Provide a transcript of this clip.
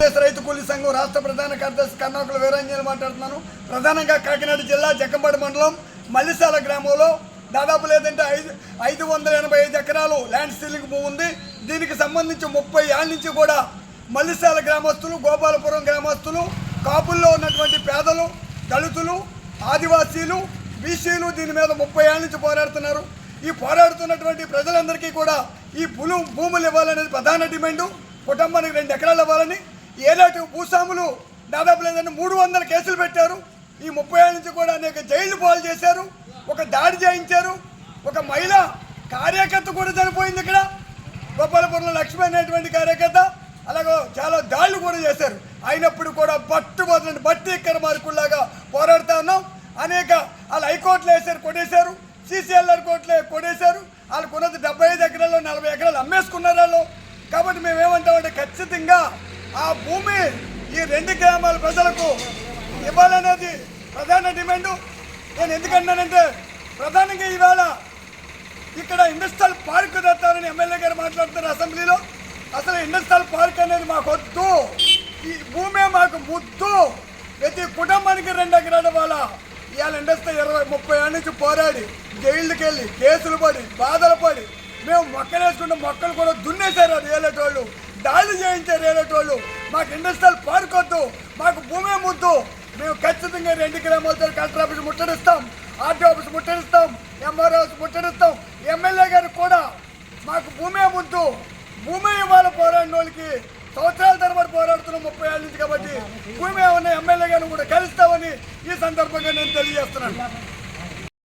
రాష్ట్ర ప్రధాన కార్యదర్శి కర్ణాకుల వీరంజలి మాట్లాడుతున్నాను. ప్రధానంగా కాకినాడ జిల్లా జక్కంపాడు మండలం మల్లిసాల గ్రామంలో దాదాపు లేదంటే ఐదు ఐదు వందల ఎనభై ఐదు ఎకరాలు ల్యాండ్ సీలింగ్ భూమి ఉంది. దీనికి సంబంధించి ముప్పై ఏళ్ళ నుంచి కూడా మల్లిసాల గ్రామస్తులు గోపాలపురం గ్రామస్తులు కాపుల్లో ఉన్నటువంటి పేదలు దళితులు ఆదివాసీలు బీసీలు దీని మీద ముప్పై ఏళ్ళ నుంచి పోరాడుతున్నారు. ఈ పోరాడుతున్నటువంటి ప్రజలందరికీ కూడా ఈ భూలు భూములు ఇవ్వాలనేది ప్రధాన డిమాండు. కుటుంబానికి రెండు ఎకరాలు ఇవ్వాలని ఏనాటి భూస్వాములు దాదాపు లేదంటే మూడు వందల కేసులు పెట్టారు. ఈ ముప్పై ఏళ్ళ నుంచి కూడా అనేక జైలు పాలు చేశారు. ఒక దాడి చేయించారు. ఒక మహిళ కార్యకర్త కూడా చనిపోయింది ఇక్కడ. గోపాలపురంలో లక్ష్మి అనేటువంటి కార్యకర్త అలాగే చాలా దాడులు కూడా చేశారు. అయినప్పుడు కూడా బట్టు మొదలని బట్టి ఇక్కడ మార్కుల్లాగా పోరాడుతా ఉన్నాం. అనేక వాళ్ళు హైకోర్టులో వేశారు కొట్టేశారు. సీసీఎల్ఆర్ కోర్టులో కొట్టేశారు. వాళ్ళకు ఉన్నది డెబ్బై ఐదు ఎకరాలు నలభై ఎకరాలు అమ్మేసుకున్నారు వాళ్ళు. కాబట్టి మేము ఏమంటామంటే ఖచ్చితంగా ఆ భూమి ఈ రెండు గ్రామాల ప్రజలకు ఇవ్వాలనేది ప్రధాన డిమాండ్. నేను ఎందుకన్నానంటే ప్రధానంగా ఈవేళ ఇక్కడ ఇండస్ట్రియల్ పార్క్ తెస్తారని ఎమ్మెల్యే గారు మాట్లాడుతున్నారు అసెంబ్లీలో. అసలు ఇండస్ట్రియల్ పార్క్ అనేది మాకు వద్దు. ఈ భూమే మాకు ముద్దు. ప్రతి కుటుంబానికి రెండు ఎకరాల వాళ్ళ ఇవాళ ఇండస్ట్రీ ఇరవై ముప్పై ఏళ్ళ నుంచి పోరాడి జైళ్ళకి వెళ్ళి కేసులు పడి బాధలు పడి మేము మొక్కలు వేసుకుంటే మొక్కలు కూడా దున్నేశారు అది ఏలేటోళ్ళు దాడి చేయించారు ఏలేటోళ్ళు మాకు ఇండస్ట్రియల్ పార్క్ వద్దు మాకు భూమే ముద్దు. మేము ఖచ్చితంగా రెండు గ్రామాలతో కలెక్టర్ ఆఫీస్ ముట్టడిస్తాం. ఆర్టీ ఆఫీస్ ముట్టడిస్తాం. ఎంఆర్ఓ ఆఫీస్ ముట్టడిస్తాం. ఎమ్మెల్యే గారు కూడా మాకు భూమే ముద్దు. భూమి ఇవ్వాలి పోరాడిన వాళ్ళకి. సంవత్సరాల తరబడి పోరాడుతున్నాం ముప్పై ఏళ్ళ నుంచి కాబట్టి. భూమి ఉన్న ఎమ్మెల్యే గారిని కూడా కలుస్తామని ఈ సందర్భంగా నేను తెలియజేస్తున్నాను.